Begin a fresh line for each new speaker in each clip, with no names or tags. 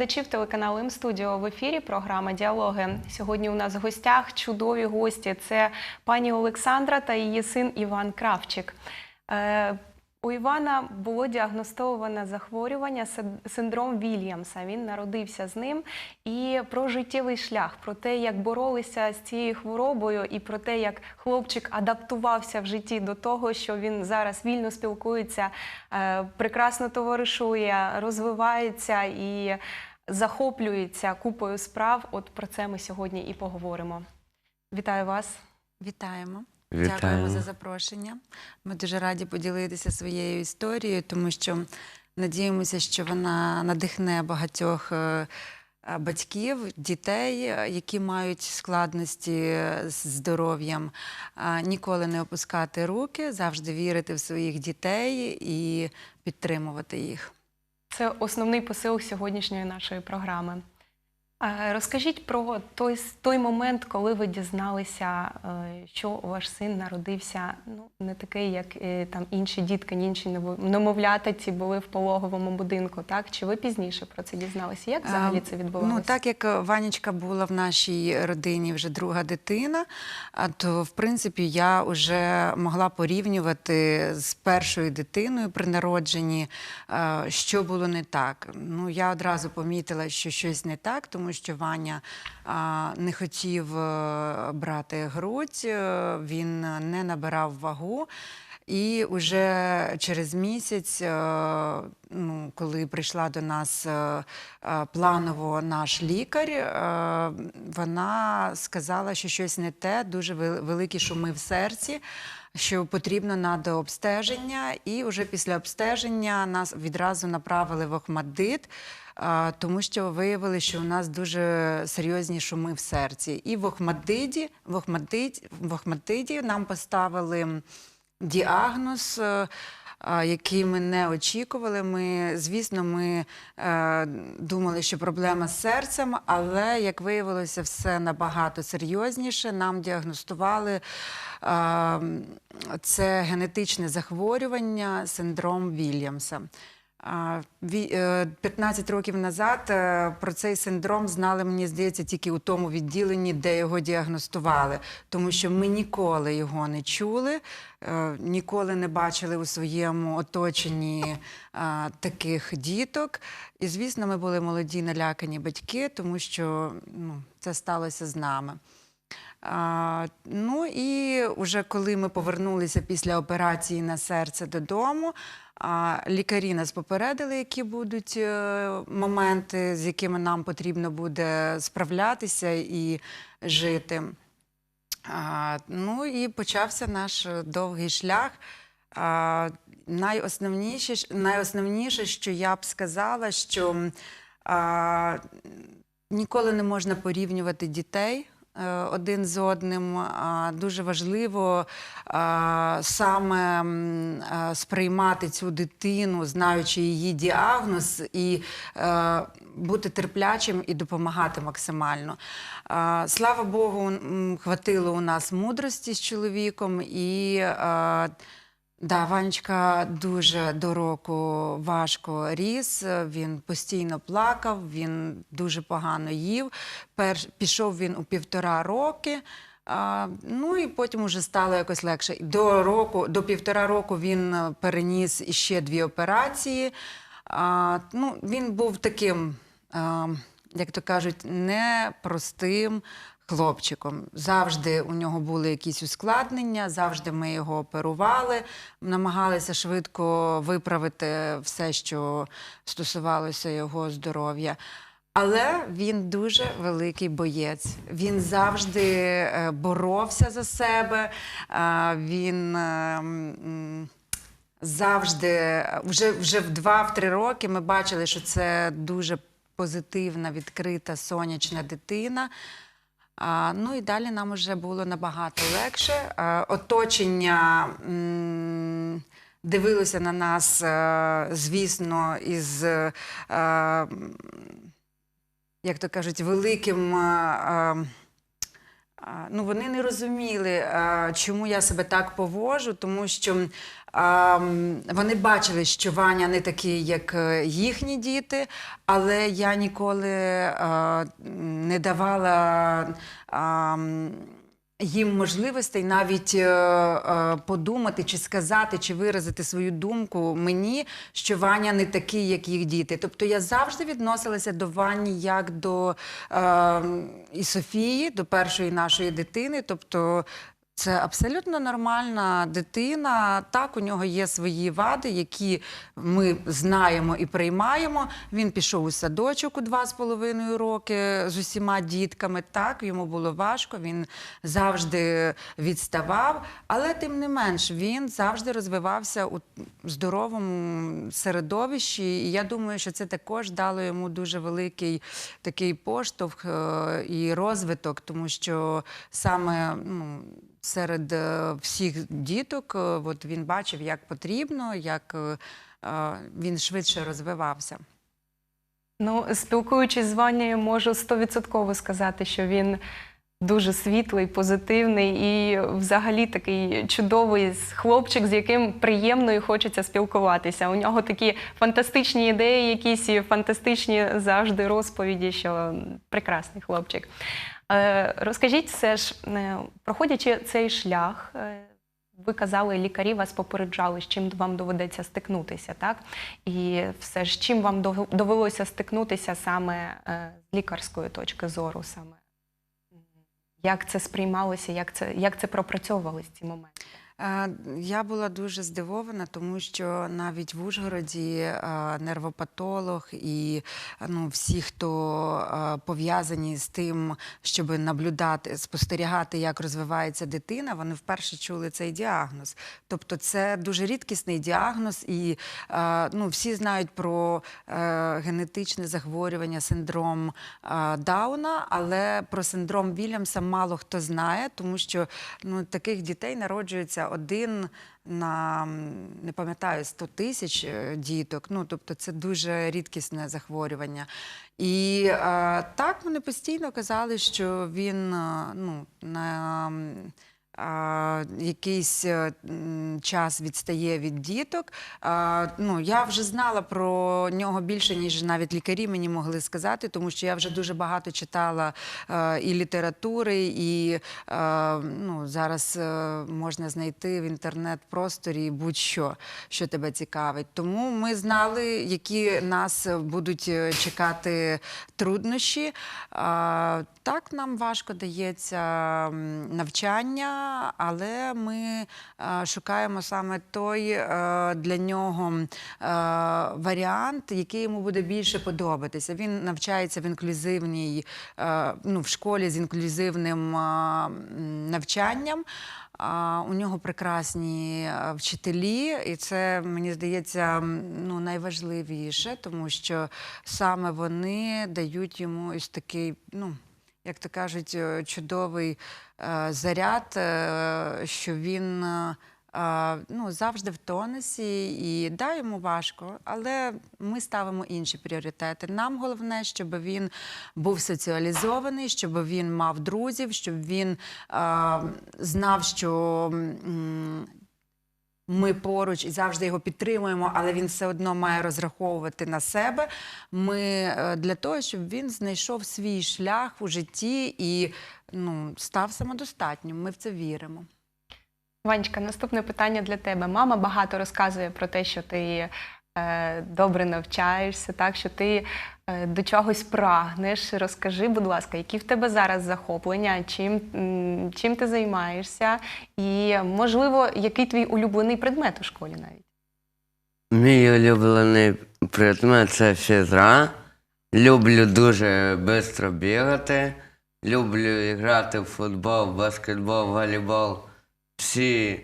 Глядачів телеканалу М-студіо в ефірі. Програма Діалоги. Сьогодні у нас в гостях чудові гості. Це пані Олександра та її син Іван Кравчик. Е, у Івана було діагностоване захворювання синдром Вільямса. Він народився з ним. І про життєвий шлях, про те, як боролися з цією хворобою, і про те, як хлопчик адаптувався в житті до того, що він зараз вільно спілкується, е, прекрасно товаришує, розвивається і захоплюється купою справ. От про це ми сьогодні і поговоримо. Вітаю вас.
Вітаємо.
Вітаємо.
Дякуємо за запрошення. Ми дуже раді поділитися своєю історією, тому що надіємося, що вона надихне багатьох е, е, батьків, дітей, е, які мають складності з здоров'ям, ніколи не опускати руки, завжди вірити в своїх дітей і підтримувати їх.
Це основний посил сьогоднішньої нашої програми. Е, Розкажіть про той, той момент, коли ви дізналися, е, що ваш син народився ну, не такий, як е, там інші дітки, інші немовлята ці були в пологовому будинку, так? Чи ви пізніше про це дізналися? Як взагалі це відбувалося?
Ну, так як е, Ванечка була в нашій родині вже друга дитина, то в принципі я вже могла порівнювати з першою дитиною при народженні, е, що було не так. Ну, я одразу помітила, що щось не так, тому що Ваня не хотів е, брати грудь, е, він не набирав вагу. І вже через місяць, е, ну, коли прийшла до нас е, е, планово наш лікар, вона сказала, що щось не те, дуже великі шуми в серці. Що потрібно на дообстеження, і вже після обстеження нас відразу направили в Охмаддит, тому що виявили, що у нас дуже серйозні шуми в серці. І в Охмаддиті, в Охмаддиті, в Охмаддиті нам поставили діагноз. е, Який ми не очікували. Ми, звісно, ми е, думали, що проблема з серцем, але як виявилося, все набагато серйозніше. Нам діагностували це генетичне захворювання, синдром Вільямса. А, ві- е, 15 років назад е, про цей синдром знали, мені здається, тільки у тому відділенні, де його діагностували, тому що ми ніколи його не чули, е, ніколи не бачили у своєму оточенні таких діток. І, звісно, ми були молоді, налякані батьки, тому що ну, це сталося з нами. Ну і вже коли ми повернулися після операції на серце додому, лікарі нас попередили, які будуть е, моменти, з якими нам потрібно буде справлятися і жити. Ну і почався наш довгий шлях. Найосновніше, найосновніше, що я б сказала, що ніколи не можна порівнювати дітей. Е, Один з одним дуже важливо саме сприймати цю дитину, знаючи її діагноз, і е, бути терплячим і допомагати максимально. Слава Богу, хватило у нас мудрості з чоловіком і. Да, Ванечка дуже до року важко ріс. Він постійно плакав, він дуже погано їв. Перш пішов він у півтора роки. А, ну і потім уже стало якось легше. До року, до півтора року він переніс іще дві операції. А, ну, він був таким, а, як то кажуть, непростим хлопчиком. Завжди у нього були якісь ускладнення, завжди ми його оперували, намагалися швидко виправити все, що стосувалося його здоров'я. Але він дуже великий боєць. Він завжди е, боровся за себе. Він е, завжди, вже, вже в 2-3 роки ми бачили, що це дуже позитивна, відкрита, сонячна дитина. Ну і далі нам вже було набагато легше. А, оточення дивилося на нас, е, звісно, із, е, як то кажуть, великим. е, е, Ну, вони не розуміли, чому я себе так поводжу, тому що Вони бачили, що Ваня не такий, як е, їхні діти, але я ніколи не давала. Їм можливостей навіть е, е, подумати, чи сказати, чи виразити свою думку мені, що Ваня не такий, як їх діти. Тобто я завжди відносилася до Вані як до е, і Софії, до першої нашої дитини. Тобто це абсолютно нормальна дитина. Так, у нього є свої вади, які ми знаємо і приймаємо. Він пішов у садочок у два з половиною роки з усіма дітками. Так, йому було важко, він завжди відставав, але тим не менш він завжди розвивався у здоровому середовищі. І я думаю, що це також дало йому дуже великий такий поштовх е, і розвиток, тому що саме ну, серед е, всіх діток, е, от він бачив, як потрібно, як е, він швидше розвивався.
Ну, спілкуючись з Ванею, можу стовідсотково сказати, що він дуже світлий, позитивний і взагалі такий чудовий хлопчик, з яким приємно і хочеться спілкуватися. У нього такі фантастичні ідеї, якісь і фантастичні завжди розповіді, що прекрасний хлопчик. Е, Розкажіть все ж, е, проходячи цей шлях, е, ви казали, лікарі вас попереджали, з чим вам доведеться стикнутися, так? І все ж чим вам довелося стикнутися саме з лікарської точки зору, саме як це сприймалося, як це, як це пропрацьовувалися ці моменти?
Е, Я була дуже здивована, тому що навіть в Ужгороді е, нервопатолог і ну, всі, хто е, пов'язані з тим, щоб наблюдати, спостерігати, як розвивається дитина, вони вперше чули цей діагноз. Тобто, це дуже рідкісний діагноз, і ну, всі знають про генетичне захворювання, синдром Дауна, але про синдром Вільямса мало хто знає, тому що ну, таких дітей народжується один на не пам'ятаю 100 тисяч е, діток. Ну тобто це дуже рідкісне захворювання. І е, так вони постійно казали, що він е, ну, на якийсь е, час відстає від діток. Ну, я вже знала про нього більше, ніж навіть лікарі мені могли сказати, тому що я вже дуже багато читала е, і літератури, і е, ну, зараз можна знайти в інтернет-просторі будь-що, що тебе цікавить. Тому ми знали, які нас будуть чекати труднощі. Так, нам важко дається навчання, але ми е, шукаємо саме той е, для нього е, варіант, який йому буде більше подобатися. Він навчається в інклюзивній, ну, в школі з інклюзивним навчанням. У нього прекрасні вчителі, і це мені здається ну, найважливіше, тому що саме вони дають йому ось такий, ну як то кажуть, е, чудовий е, заряд, е, що він. Ну, завжди в тонусі, і да, йому важко, але ми ставимо інші пріоритети. Нам головне, щоб він був соціалізований, щоб він мав друзів, щоб він знав, що ми поруч і завжди його підтримуємо, але він все одно має розраховувати на себе. Ми е, для того, щоб він знайшов свій шлях у житті і ну, став самодостатнім. Ми в це віримо.
Ванечка, наступне питання для тебе. Мама багато розказує про те, що ти е, добре навчаєшся, так що ти до чогось прагнеш. Розкажи, будь ласка, які в тебе зараз захоплення, чим, чим ти займаєшся, і можливо, який твій улюблений предмет у школі навіть?
Мій улюблений предмет це фізра. Люблю дуже швидко бігати. Люблю грати в футбол, баскетбол, волейбол. Всі,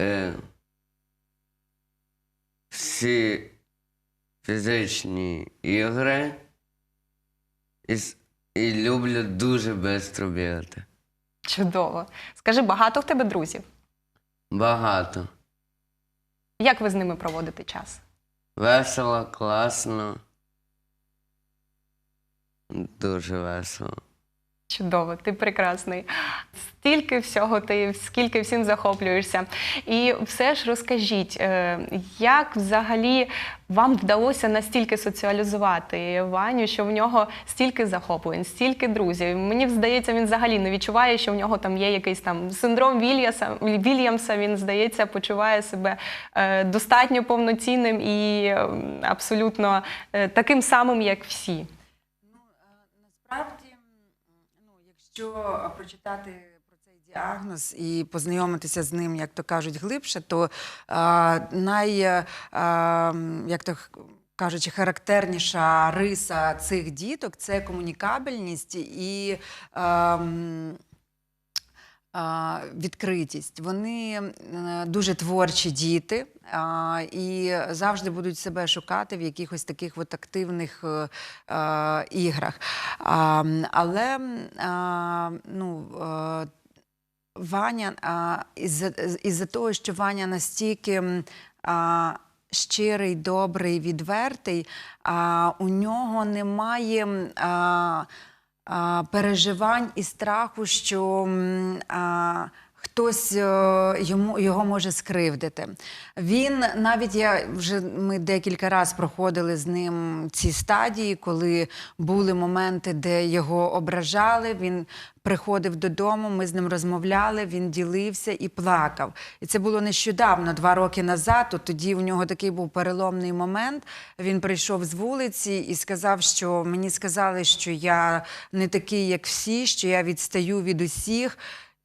е, всі фізичні ігри. І, і люблю дуже швидко бігати.
Чудово. Скажи, багато в тебе друзів?
Багато.
Як ви з ними проводите час?
Весело, класно. Дуже весело.
Чудово, ти прекрасний. Стільки всього ти, скільки всім захоплюєшся. І все ж розкажіть, е, як взагалі вам вдалося настільки соціалізувати Ваню, що в нього стільки захоплень, стільки друзів. Мені здається, він взагалі не відчуває, що в нього там є якийсь там синдром Вільяса, Вільямса. Він здається, почуває себе е, достатньо повноцінним і е, абсолютно таким самим, як всі.
Ну, насправді, якщо прочитати про цей діагноз і познайомитися з ним, як то кажуть, глибше, то а, най, е, а, як то кажучи, характерніша риса цих діток це комунікабельність і. а, Відкритість. Вони е, дуже творчі діти і завжди будуть себе шукати в якихось таких от активних е, е, іграх. Але ну, Ваня, із-за, того, що Ваня настільки щирий, добрий, відвертий, у нього немає. Переживань і страху, що хтось е, йому його може скривдити. Він навіть я вже ми декілька разів проходили з ним ці стадії, коли були моменти, де його ображали. Він приходив додому, ми з ним розмовляли, він ділився і плакав. І це було нещодавно, два роки назад. От тоді у нього такий був переломний момент. Він прийшов з вулиці і сказав, що мені сказали, що я не такий, як всі, що я відстаю від усіх,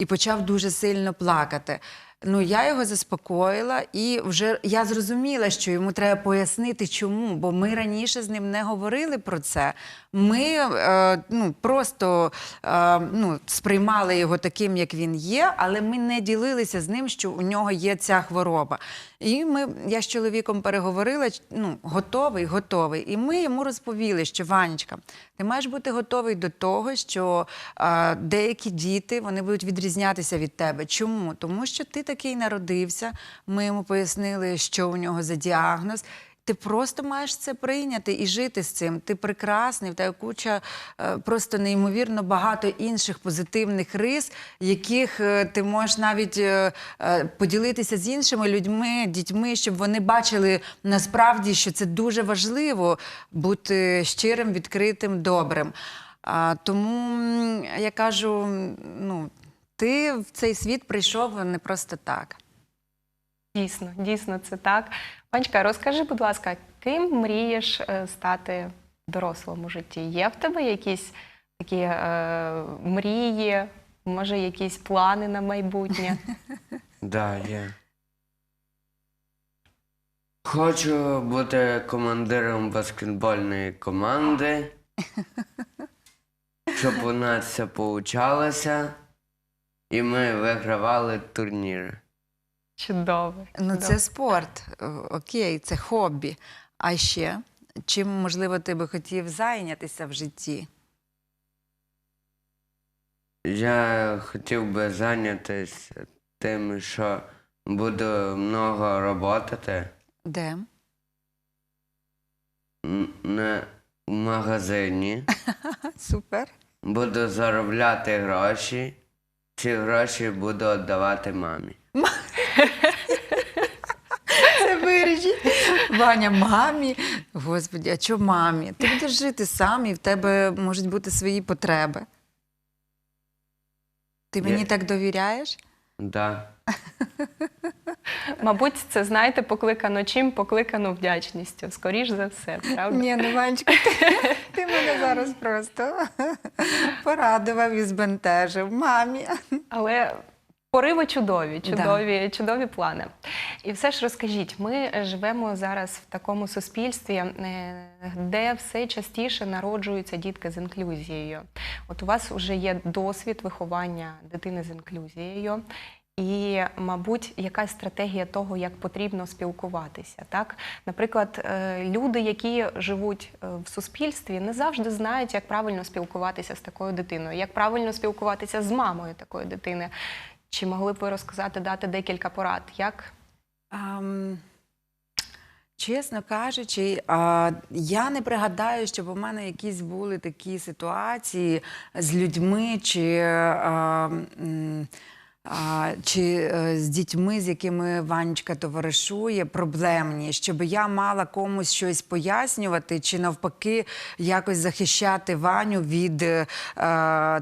і почав дуже сильно плакати. Ну, я його заспокоїла, і вже я зрозуміла, що йому треба пояснити, чому, бо ми раніше з ним не говорили про це. Ми е, ну, просто е, ну, сприймали його таким, як він є, але ми не ділилися з ним, що у нього є ця хвороба. І ми, я з чоловіком переговорила, ну, готовий, готовий. І ми йому розповіли, що Ванечка, ти маєш бути готовий до того, що а, деякі діти вони будуть відрізнятися від тебе. Чому? Тому що ти такий народився. Ми йому пояснили, що у нього за діагноз. Ти просто маєш це прийняти і жити з цим. Ти прекрасний, в тебе куча е, просто неймовірно багато інших позитивних рис, яких е, ти можеш навіть е, поділитися з іншими людьми, дітьми, щоб вони бачили насправді, що це дуже важливо бути щирим, відкритим, добрим. Тому я кажу: ну, ти в цей світ прийшов не просто так.
Дійсно, дійсно, це так. Панчка, розкажи, будь ласка, ким мрієш е, стати в дорослому житті? Є в тебе якісь такі е, мрії, може, якісь плани на майбутнє?
Да, є. Хочу бути командиром баскетбольної команди, щоб у нас все получалося, і ми вигравали турніри.
Чудово.
Ну,
чудово.
це спорт, окей, це хобі. А ще чим, можливо, ти би хотів зайнятися в житті?
Я хотів би зайнятися тим, що буду много роботати
Де?
на в магазині,
Супер.
буду заробляти гроші, ці гроші буду віддавати мамі.
Це виріжі. Ваня, мамі. Господі, а чого мамі? Ти будеш жити сам, і в тебе можуть бути свої потреби. Ти мені так довіряєш?
Да.
Мабуть, це знаєте, покликано чим, покликано вдячністю. Скоріш за все, правда?
Ні, ну Ванечка, ти, ти мене зараз просто порадував і збентежив. Мамі.
Але пориви чудові,
Да.
чудові, чудові плани. І все ж розкажіть, ми живемо зараз в такому суспільстві, е, де все частіше народжуються дітки з інклюзією. От у вас вже є досвід виховання дитини з інклюзією. І, мабуть, якась стратегія того, як потрібно спілкуватися. Так? Наприклад, е, люди, які живуть е, в суспільстві, не завжди знають, як правильно спілкуватися з такою дитиною, як правильно спілкуватися з мамою такої дитини. Чи могли б ви розказати, дати декілька порад? Як
Um... Чесно кажучи, я не пригадаю, щоб у мене якісь були такі ситуації з людьми чи. А, а, чи е, з дітьми, з якими Ванечка товаришує, проблемні, щоб я мала комусь щось пояснювати, чи навпаки якось захищати Ваню від е,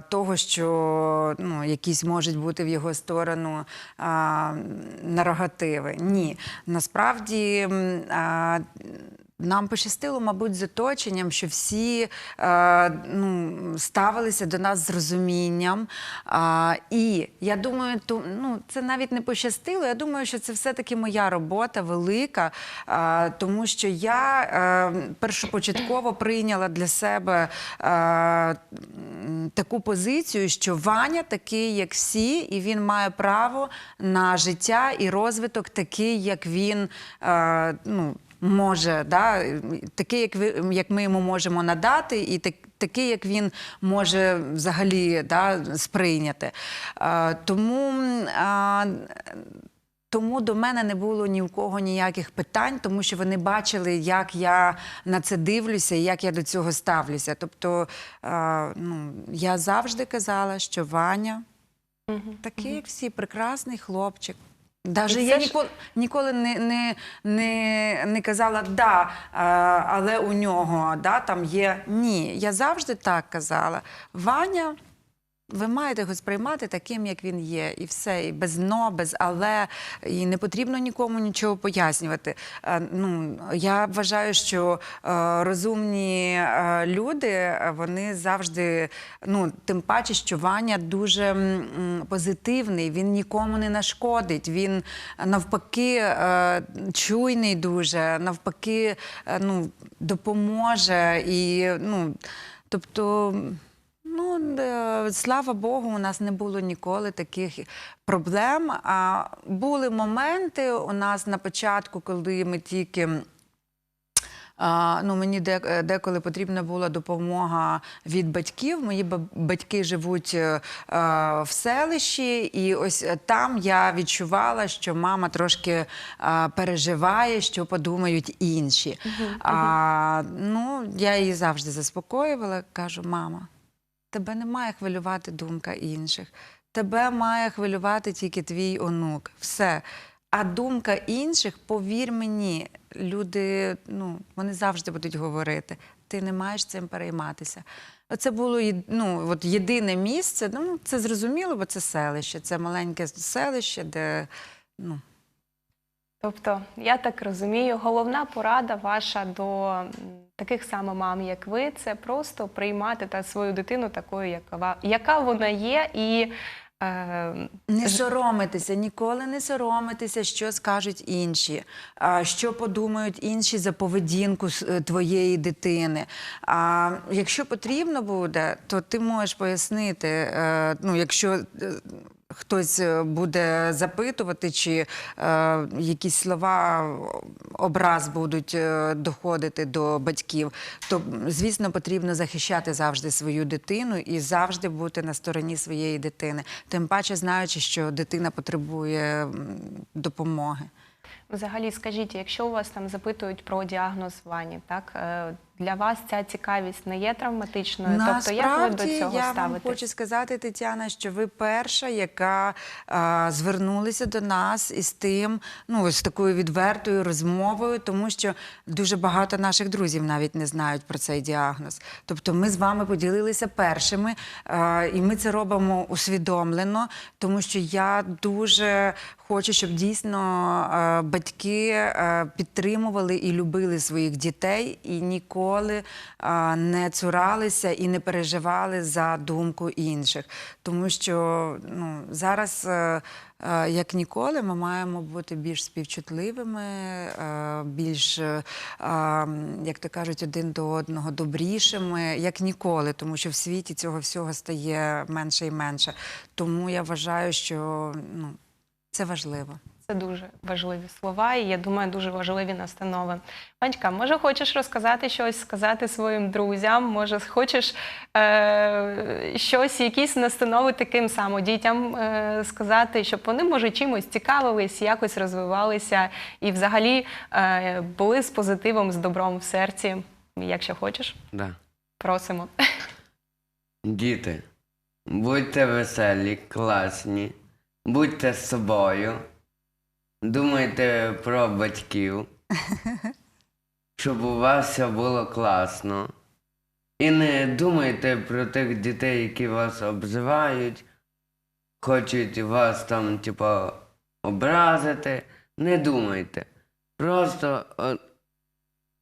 того, що ну, якісь можуть бути в його сторону а, нарогативи. Ні, насправді. А, нам пощастило, мабуть, з оточенням, що всі е, ну, ставилися до нас з розумінням. А, і я думаю, ту, ну, це навіть не пощастило. Я думаю, що це все-таки моя робота велика, а, тому що я е, першопочатково прийняла для себе е, таку позицію, що Ваня такий, як всі, і він має право на життя і розвиток такий, як він. Е, ну, може, да, такий, як, ви, як ми йому можемо надати, і так, такий, як він може взагалі да, сприйняти. А, тому. А, тому до мене не було ні у кого ніяких питань, тому що вони бачили, як я на це дивлюся і як я до цього ставлюся. Тобто, а, ну, я завжди казала, що Ваня такий, як всі, прекрасний хлопчик. Даже я
ж-
ніколи, ніколи не, не, не, не казала да, але у нього да, там є. Ні, я завжди так казала. Ваня, ви маєте його сприймати таким, як він є, і все, і без но, без але, і не потрібно нікому нічого пояснювати. Е, Ну, я вважаю, що е, розумні е, люди, вони завжди, ну, тим паче, що Ваня дуже позитивний, він нікому не нашкодить. Він навпаки чуйний дуже, навпаки, ну, допоможе. І, ну, тобто. Ну, слава Богу, у нас не було ніколи таких проблем. А були моменти у нас на початку, коли ми тільки. Ну, мені деколи потрібна була допомога від батьків. Мої ба- батьки живуть е, е, в селищі, і ось там я відчувала, що мама трошки е, переживає, що подумають інші. А, ну, я її завжди заспокоювала, кажу, мама. Тебе не має хвилювати думка інших. Тебе має хвилювати тільки твій онук. Все. А думка інших, повір мені, люди ну, вони завжди будуть говорити. Ти не маєш цим перейматися. Це було ну, от єдине місце. Ну, це зрозуміло, бо це селище. Це маленьке селище, де ну,
Тобто, я так розумію, головна порада ваша до таких саме мам, як ви, це просто приймати та свою дитину такою, яка, яка вона є, і е,
Не соромитися, ніколи не соромитися, що скажуть інші, що подумають інші за поведінку е, твоєї дитини. А якщо потрібно буде, то ти можеш пояснити, е, ну, якщо. Е, Хтось е, буде запитувати, чи е, якісь слова образ будуть е, доходити до батьків, то звісно потрібно захищати завжди свою дитину і завжди бути на стороні своєї дитини. Тим паче, знаючи, що дитина потребує допомоги.
взагалі скажіть, якщо у вас там запитують про діагноз Вані, так е, для вас ця цікавість не є травматичною? тобто, як ви до цього
я вам
ставитесь?
хочу сказати, Тетяна, що ви перша, яка а, звернулася до нас із тим, ну ось такою відвертою розмовою, тому що дуже багато наших друзів навіть не знають про цей діагноз. Тобто, ми з вами поділилися першими, а, і ми це робимо усвідомлено, тому що я дуже хочу, щоб дійсно а, батьки а, підтримували і любили своїх дітей і ніколи а, не цуралися і не переживали за думку інших. Тому що ну, зараз, е, е, як ніколи, ми маємо бути більш співчутливими, е, більш, як то кажуть, один до одного добрішими, як ніколи, тому що в світі цього всього стає менше і менше. Тому я вважаю, що ну, це важливо.
Це дуже важливі слова, і я думаю, дуже важливі настанови. Панечка, може, хочеш розказати щось, сказати своїм друзям? Може, хочеш е- щось, якісь настанови таким самим дітям е- сказати, щоб вони, може, чимось цікавились, якось розвивалися і взагалі е- були з позитивом, з добром в серці. Якщо хочеш,
Да.
просимо.
Діти, будьте веселі, класні, будьте собою, думайте про батьків, щоб у вас все було класно. І не думайте про тих дітей, які вас обзивають, хочуть вас там, типу, образити. Не думайте. Просто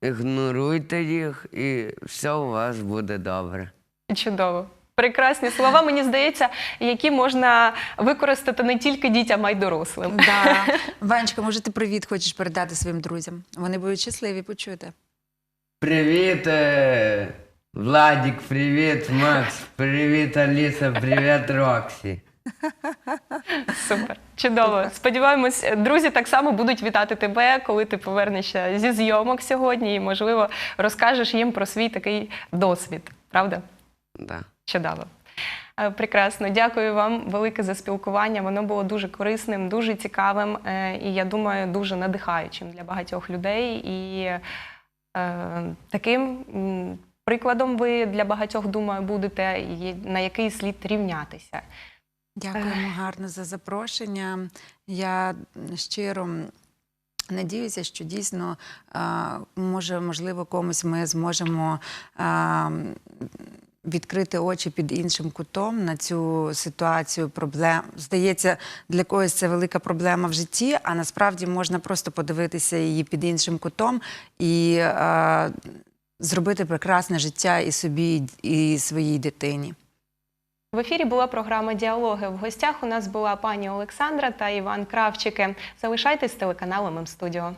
ігноруйте їх і все у вас буде добре.
Чудово. Прекрасні слова, мені здається, які можна використати не тільки дітям, а й дорослим.
Да. Ванечка, може, ти привіт хочеш передати своїм друзям? Вони будуть щасливі почути.
Привіт, е, Владик, привіт, Макс, привіт, Аліса, привіт, Роксі.
Супер, чудово. Сподіваємось, друзі так само будуть вітати тебе, коли ти повернешся зі зйомок сьогодні, і можливо розкажеш їм про свій такий досвід. Правда?
Да.
Чудово. Е, Прекрасно, дякую вам велике за спілкування. Воно було дуже корисним, дуже цікавим е, і я думаю, дуже надихаючим для багатьох людей. І е, таким прикладом ви для багатьох, думаю, будете, на який слід рівнятися.
Дякуємо гарно за запрошення. Я щиро надіюся, що дійсно може, можливо, комусь ми зможемо. Відкрити очі під іншим кутом на цю ситуацію проблем. Здається, для когось це велика проблема в житті, а насправді можна просто подивитися її під іншим кутом і а, зробити прекрасне життя і собі, і своїй дитині.
В ефірі була програма Діалоги. В гостях у нас була пані Олександра та Іван Кравчики. Залишайтесь з телеканалом М-студіо.